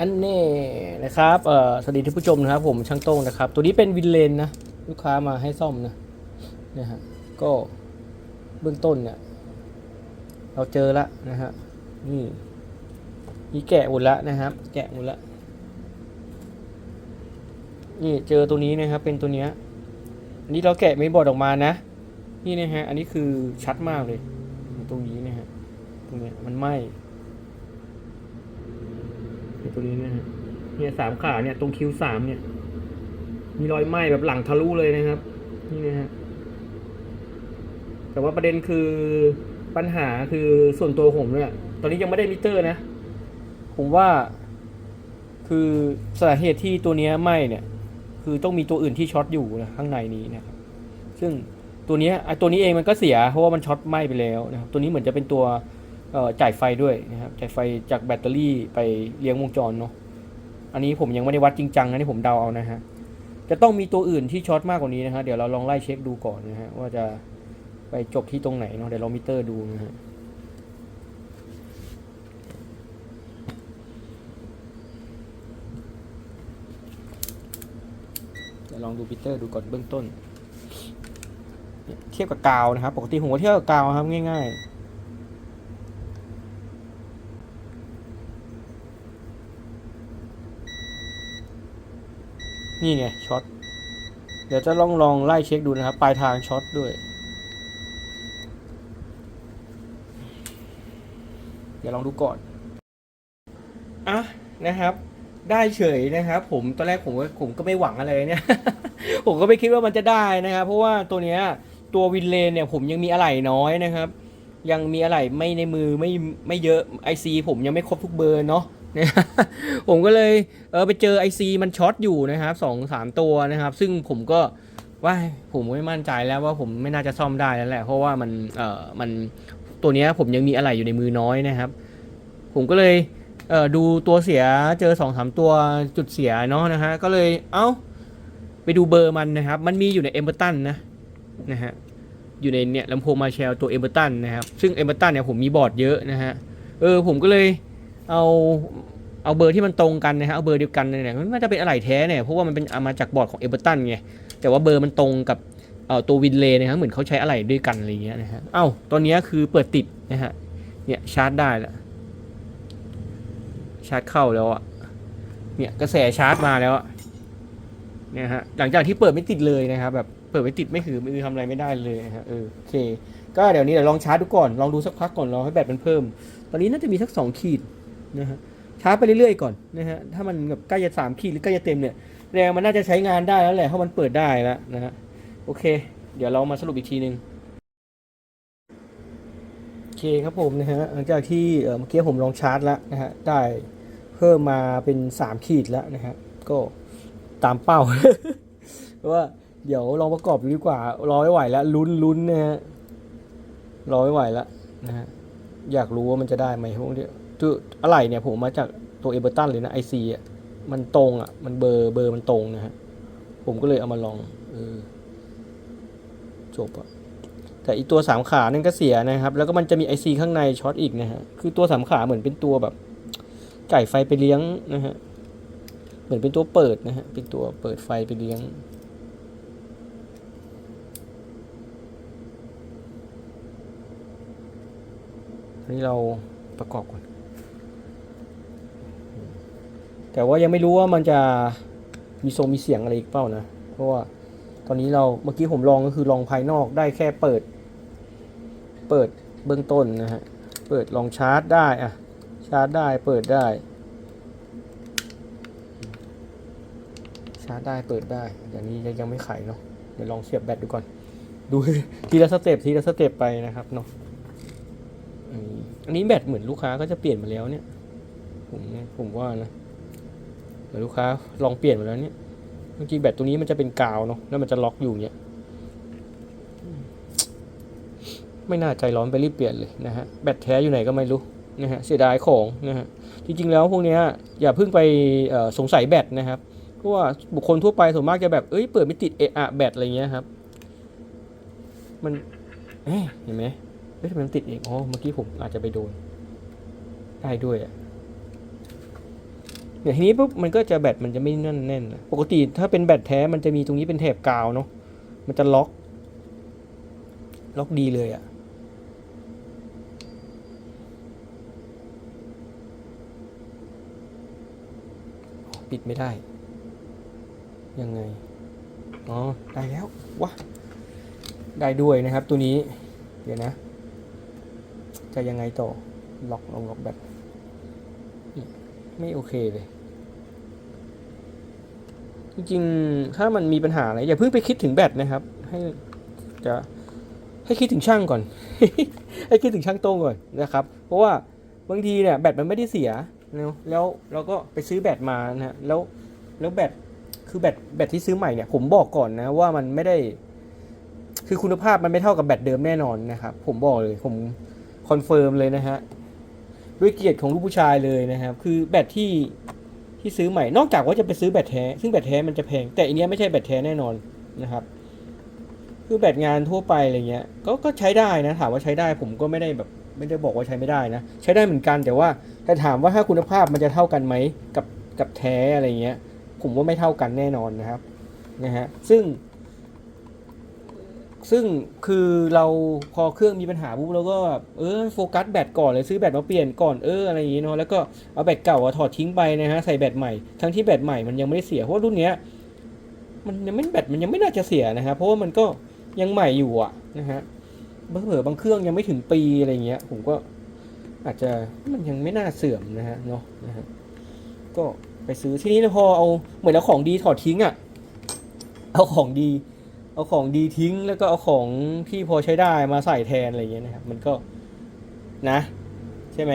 อันนี้นะครับเอ่อสวัสดีท่านผู้ชมนะครับ ผมช่างโต้งนะครับ ตัวนี้เป็นวินเลนนะลูกค้ามาให้ซ่อมนะนะฮะก็เบื้องต้นเนี่ยเราเจอละนะฮะนี่นี่แกะหมดละนะครับ แกะหมดละนี่เจอตัวนี้นะครับ เป็นตัวเนี้ยอันนี้เราแกะไม่บอดออกมานะ นี่นะฮะอันนี้คือชัดมากเลย ตรงนี้นะฮะตรงเนี้ยมันไหม้ ตัวนี้นะฮะเนี่ยสามขาเนี่ยตรงคิ้วสามเนี่ย มีรอยไหม้แบบหลังทะลุเลยนะครับ นี่นะฮะแต่ว่าประเด็นคือปัญหาคือส่วนตัวผมเนี่ยตอนนี้ยังไม่ได้มิเตอร์นะ ผมว่า คือสาเหตุที่ตัวเนี้ยไหม้เนี่ย คือต้องมีตัวอื่นที่ช็อตอยู่นะข้างในนี้นะครับ ซึ่งตัวเนี้ยไอ้ตัวนี้เองมันก็เสียเพราะว่ามันช็อตไหม้ไปแล้วนะครับตัวนี้เหมือนจะเป็นตัว จ่ายไฟด้วยนะครับจ่ายไฟจากแบตเตอรี่ไปเลี้ยงวงจรเนาะอันนี้ผมยังไม่ได้วัดจริงจังนะนี่ผมเดาเอานะฮะจะต้องมีตัวอื่นที่ช็อตมากกว่านี้นะฮะเดี๋ยวเราลองไล่เช็คดูก่อนนะฮะว่าจะไปจบที่ตรงไหนเนาะเดี๋ยวเรามิเตอร์ดูนะฮะลองดูมิเตอร์ดูก่อนเบื้องต้นเนี่ยเทียบกับกาวนะครับ ปกติผมก็เทียบกับกาวครับง่ายๆ นี่ไงช็อต เดี๋ยวจะลองลองไล่เช็คดูนะครับ ปลายทางช็อตด้วย เดี๋ยวลองดูก่อน อะนะครับ ได้เฉยนะครับ ผมตอนแรกผมก็ผมก็ไม่หวังอะไรเนี่ย ผมก็ไม่คิดว่ามันจะได้นะครับ เพราะว่าตัวเนี้ยตัววินเลนเนี่ยผมยังมีอะไหล่น้อยนะครับ ยังมีอะไหล่ไม่ในมือไม่ไม่เยอะไอซีผมยังไม่ครบทุกเบอร์เนาะ เนี่ยผมก็เลยเออไปเจอไอซีมันช็อตอยู่นะครับสองสามตัวนะครับ ซึ่งผมก็ว่าผมไม่มั่นใจแล้วว่าผมไม่น่าจะซ่อมได้แล้วแหละ เพราะว่ามันเออมันตัวนี้ผมยังมีอะไหล่อยู่ในมือน้อยนะครับ ผมก็เลยเออดูตัวเสียเจอสองสามตัวจุดเสียเนาะนะฮะก็เลยเอ้าไปดูเบอร์มันนะครับ มันมีอยู่ในเอมเบอร์ตันนะนะฮะอยู่ในเนี่ยลำโพงมาแชลตัวเอมเบอร์ตันนะครับ ซึ่งเอมเบอร์ตันเนี่ยผมมีบอร์ดเยอะนะฮะเออผมก็เลย เอาเอาเบอร์ที่มันตรงกันนะฮะเอาเบอร์เดียวกันเนี่ยมันน่าจะเป็นอะไรแท้เนี่ยเพราะว่ามันเป็นเอามาจากบอร์ดของเอเบอร์ตันไงแต่ว่าเบอร์มันตรงกับเอ่อตัววินเลย์นะครับเหมือนเขาใช้อะไรด้วยกันอะไรเงี้ยนะฮะเอ้าตอนนี้คือเปิดติดนะฮะเนี่ยชาร์จได้แล้วชาร์จเข้าแล้วอะเนี่ยกระแสชาร์จมาแล้วอะเนี่ยฮะหลังจากที่เปิดไม่ติดเลยนะครับแบบเปิดไม่ติดไม่ถือมือทำอะไรไม่ได้เลยนะฮะเออโอเค ก็เดี๋ยวนี้เดี๋ยวลองชาร์จดูก่อนลองดูสักพักก่อนลองให้แบตมันเพิ่ม ตอนนี้น่าจะมีสักสองขีด นะฮะชาร์จไปเรื่อยๆก่อนนะฮะถ้ามันแบบใกล้จะสามขีดหรือใกล้จะเต็มเนี่ยแรงมันน่าจะใช้งานได้แล้วแหละเพราะมันเปิดได้แล้วนะฮะโอเค เดี๋ยวเรามาสรุปอีกทีหนึ่งโอเคครับผมนะฮะหลังจากที่เมื่อกี้ผมลองชาร์จแล้วนะฮะได้เพิ่มมาเป็นสามขีดแล้วนะฮะก็ตามเป้าเพราะว่าเดี๋ยวลองประกอบดูดีกว่ารอไม่ไหวแล้วลุ้นลุ้นนะฮะรอไม่ไหวแล้วนะฮะอยากรู้ว่ามันจะได้ไหมพวกเนี้ย คืออะไรเนี่ยผมมาจากตัวเอเบอร์ตันเลยนะไอซีอะมันตรงอะ มันเบอร์เบอร์มันตรงนะฮะ ผมก็เลยเอามาลองเออจบอะแต่อีตัวสามขานั่นก็เสียนะครับ แล้วก็มันจะมีไอซีข้างในช็อตอีกนะฮะ คือตัวสามขาเหมือนเป็นตัวแบบไก่ไฟไปเลี้ยงนะฮะ เหมือนเป็นตัวเปิดนะฮะ เป็นตัวเปิดไฟไปเลี้ยงอันนี้เราประกอบก่อน แต่ว่ายังไม่รู้ว่ามันจะมีทรงมีเสียงอะไรอีกเปล่านะ เพราะว่าตอนนี้เราเมื่อกี้ผมลองก็คือลองภายนอกได้แค่เปิด เปิดเบื้องต้นนะฮะ เปิดลองชาร์จได้อะชาร์จได้เปิดได้ ชาร์จได้เปิดได้อย่างนี้ยังยังไม่ไขเนาะเดี๋ยวลองเสียบแบตดูก่อน ดูทีละสเต็ปทีละสเต็ปไปนะครับเนาะอันนี้แบตเหมือนลูกค้าก็จะเปลี่ยนมาแล้วเนี่ยผมผมว่านะ เหมือนลูกค้าลองเปลี่ยนมาแล้วเนี่ยเมื่อกี้แบตตัวนี้มันจะเป็นกาวเนาะแล้วมันจะล็อกอยู่เนี่ยไม่น่าใจร้อนไปรีบเปลี่ยนเลยนะฮะแบตแท้อยู่ไหนก็ไม่รู้นะฮะเสียดายของนะฮะจริงๆแล้วพวกเนี้ยอย่าเพิ่งไปสงสัยแบตนะครับเพราะว่าบุคคลทั่วไปส่วนมากจะแบบเอ้ยเปิดไม่ติดเอะอะแบตอะไรเงี้ยครับ มันเห็นไหมเฮ้ยทำไมมันติดเองอ๋อเมื่อกี้ผมอาจจะไปโดนได้ด้วยอะ เดี๋ยวทีนี้ปุ๊บมันก็จะแบตมันจะไม่แน่นแน่นปกติถ้าเป็นแบตแท้มันจะมีตรงนี้เป็นแถบกาวเนาะมันจะล็อก ล็อกดีเลยอะ่ะปิดไม่ได้ ยังไง อ๋อ ได้แล้ววะได้ด้วยนะครับตัวนี้ เดี๋ยวนะ จะยังไงต่อ ล็อกลงล็อกแบต ไม่โอเคเลย จริงๆ ถ้ามันมีปัญหาอะไรอย่าเพิ่งไปคิดถึงแบตนะครับ ให้จะให้คิดถึงช่างก่อน ให้คิดถึงช่างโต้งก่อนนะครับ เพราะว่าบางทีเนี่ยแบตมันไม่ได้เสียนะแล้วเราก็ไปซื้อแบตมานะฮะแล้วแล้วแบตคือแบตแบตที่ซื้อใหม่เนี่ยผมบอกก่อนนะว่ามันไม่ได้ คือคุณภาพมันไม่เท่ากับแบตเดิมแน่นอนนะครับ ผมบอกเลยผมคอนเฟิร์มเลยนะฮะ ด้วยเกียรติของลูกผู้ชายเลยนะครับ คือแบตที่ที่ซื้อใหม่ นอกจากว่าจะไปซื้อแบตแท้ ซึ่งแบตแท้มันจะแพง แต่อันนี้ไม่ใช่แบตแท้แน่นอนนะครับ คือแบตงานทั่วไปอะไรเงี้ย ก็ก็ใช้ได้นะ ถามว่าใช้ได้ผมก็ไม่ได้แบบไม่ได้บอกว่าใช้ไม่ได้นะ ใช้ได้เหมือนกัน แต่ว่าถ้าถามว่าถ้าคุณภาพมันจะเท่ากันไหมกับกับแท้อะไรเงี้ย ผมว่าไม่เท่ากันแน่นอนนะครับ นะฮะ ซึ่ง ซึ่งคือเราพอเครื่องมีปัญหาปุ๊บเราก็แบบเออโฟกัสแบตก่อนเลยซื้อแบตมาเปลี่ยนก่อนเอออะไรอย่างงี้เนาะแล้วก็เอาแบตเก่าอะถอดทิ้งไปนะฮะใส่แบตใหม่ทั้งที่แบตใหม่มันยังไม่ได้เสียเพราะว่ารุ่นเนี้ยมันยังไม่แบตมันยังไม่น่าจะเสียนะฮะเพราะว่ามันก็ยังใหม่อยู่อะนะฮะเผลอบางเครื่องยังไม่ถึงปีอะไรเงี้ย ผมก็อาจจะมันยังไม่น่าเสื่อมนะฮะเนาะนะฮะก็ไปซื้อที่นี้พอเอาเหมือนเอาของดีถอดทิ้งอะเอาของดี เอาของดีทิ้ง แล้วก็เอาของที่พอใช้ได้มาใส่แทนอะไรอย่างเงี้ยนะครับ มันก็นะ ใช่ไหม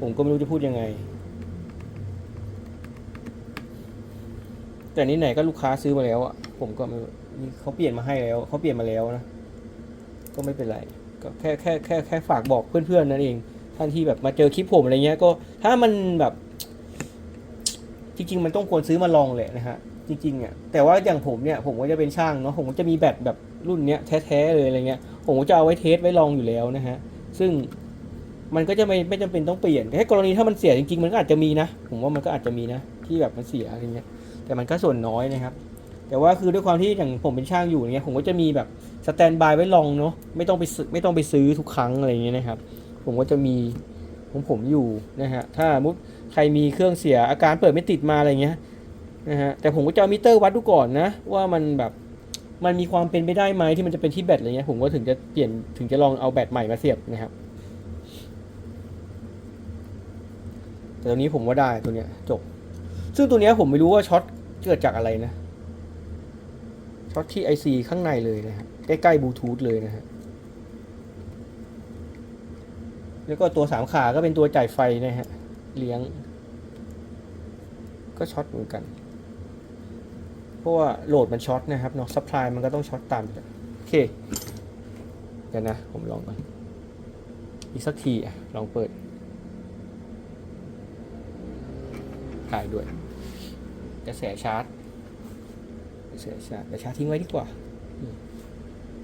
ผมก็ไม่รู้จะพูดยังไง แต่นี่ไหนก็ลูกค้าซื้อมาแล้วอะผมก็ไม่เขาเปลี่ยนมาให้แล้วเขาเปลี่ยนมาแล้วนะ ก็ไม่เป็นไร ก็แค่แค่แค่แค่ฝากบอกเพื่อนๆนั่นเองท่านที่แบบมาเจอคลิปผมอะไรเงี้ยก็ถ้ามันแบบ จริง ๆ มันต้องควรซื้อมาลองแหละนะฮะ จริงๆอะแต่ว่าอย่างผมเนี่ยผมก็จะเป็นช่างเนาะผมก็จะมีแบตแบบรุ่นเนี้ยแท้ๆเลยอะไรเงี้ยผมก็จะเอาไว้เทสไว้ลองอยู่แล้วนะฮะซึ่งมันก็จะไม่ไม่จำเป็นต้องเปลี่ยนแค่กรณีถ้ามันเสียจริงๆ มันก็อาจจะมีนะ ผมว่ามันก็อาจจะมีนะ ที่แบบมันเสียอะไรเงี้ยแต่มันก็ส่วนน้อยนะครับ แต่ว่าคือด้วยความที่อย่างผมเป็นช่างอยู่เงี้ยผมก็จะมีแบบสแตนบายไว้ลองเนาะไม่ต้องไปซื้อไม่ต้องไปซื้อทุกครั้งอะไรเงี้ยนะครับ ผมก็จะมีของผมอยู่นะฮะถ้ามุดใครมีเครื่องเสียอาการเปิดไม่ติดมาอะไรเงี้ย นะฮะแต่ผมก็จะเอามิเตอร์วัดดูก่อนนะ ว่ามันแบบมันมีความเป็นไปได้ไหมที่มันจะเป็นที่แบตอะไรเงี้ยผมก็ถึงจะเปลี่ยนถึงจะลองเอาแบตใหม่มาเสียบนะครับแต่ตัวนี้ผมว่าได้ตัวเนี้ยจบ ซึ่งตัวเนี้ยผมไม่รู้ว่าช็อตเกิดจากอะไรนะช็อตที่ไอซีข้างในเลยนะฮะใกล้ๆบลูทูธเลยนะฮะแล้วก็ตัวสามขาก็เป็นตัวจ่ายไฟนะฮะเลี้ยง ก็ช็อตเหมือนกัน เพราะว่าโหลดมันช็อตนะครับเนาะซัพพลายมันก็ต้องช็อตตามอยู่โอเคเดี๋ยวนะผมลองก่อนอีกสักทีอะลองเปิดถ่ายด้วยกระแสชาร์จกระแสชาร์จแต่ชาร์จทิ้งไว้ดีกว่า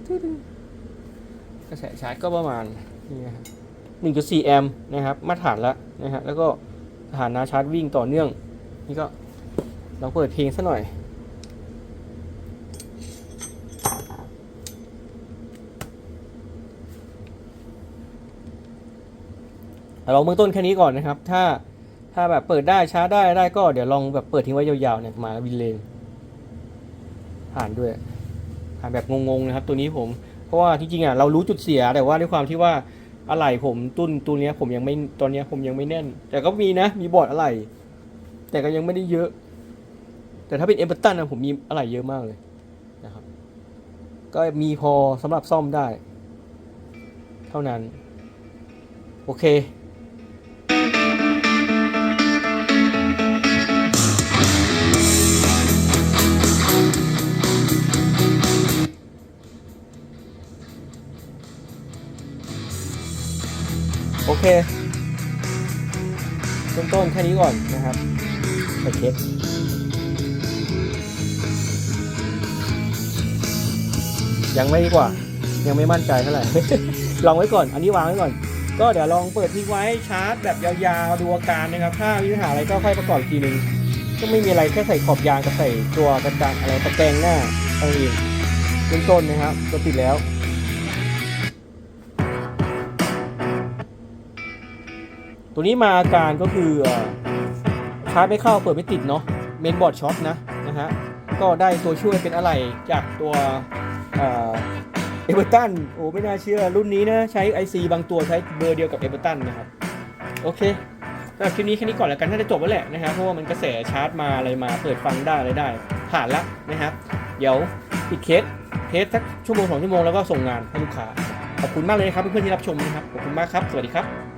ตึ้งกระแสชาร์จก็ประมาณนี่นะครับหนึ่งจุดสี่แอมป์นะครับ มาตรฐานแล้วนะฮะแล้วก็สถานะชาร์จวิ่งต่อเนื่อง นี่ก็ลองเปิดเพลงซะหน่อย ลองเบื้องต้นแค่นี้ก่อนนะครับ ถ้าถ้าแบบเปิดได้ช้าได้ได้ก็เดี๋ยวลองแบบเปิดทิ้งไว้ยาวๆเนี่ยมาวินเลนผ่านด้วยผ่านแบบงงๆนะครับ ตัวนี้ผมเพราะว่าที่จริงอะเรารู้จุดเสียแต่ว่าด้วยความที่ว่าอะไหล่ผมตุ้นตัวเนี้ยผมยังไม่ตอนเนี้ยผมยังไม่แน่น แต่ก็มีนะมีบอร์ดอะไหล่แต่ก็ยังไม่ได้เยอะ แต่ถ้าเป็นเอเ r อร์ตันนะผมมีอะไหล่เยอะมากเลยนะครับ ก็มีพอสำหรับซ่อมได้ เท่านั้น โอเค เคต้นต้นๆแค่นี้ก่อนนะครับไปเช็คยังไม่ดีกว่า ยังไม่มั่นใจเท่าไหร่ ลองไว้ก่อน อันนี้วางไว้ก่อน ก็เดี๋ยวลองเปิดทิ้งไว้ชาร์จแบบยาวๆดูอาการนะครับ ถ้ามีปัญหาอะไรก็ค่อยประกอบอีกทีนึง ก็ไม่มีอะไรแค่ใส่ขอบยางกับใส่ตัวกระจังอะไรตะแกรงหน้าเอาเองเบื้องต้นนะครับก็ติดแล้ว ตัวนี้มาอาการก็คือชาร์จไม่เข้าเปิดไม่ติดเนาะเมนบอร์ดช็อตนะนะฮะก็ได้ตัวช่วยเป็นอะไรจากตัวเอเวอร์ตันโอ้ไม่น่าเชื่อรุ่นนี้นะใช้ IC บางตัวใช้เบอร์เดียวกับเอเวอร์ตันนะครับ โอเคสำหรับคลิปนี้แค่นี้ก่อนแล้วกันน่าจะจบแล้วแหละนะครับเพราะว่ามันกระแสชาร์จมาอะไรมาเปิดฟังได้อะไรได้ ผ่านละนะครับเดี๋ยวปิดเคสเทสสักชั่วโมงสองชั่วโมงแล้วก็ส่งงานให้ลูกค้าขอบคุณมากเลยครับเพื่อนๆที่รับชมนะครับขอบคุณมากครับ สวัสดีครับ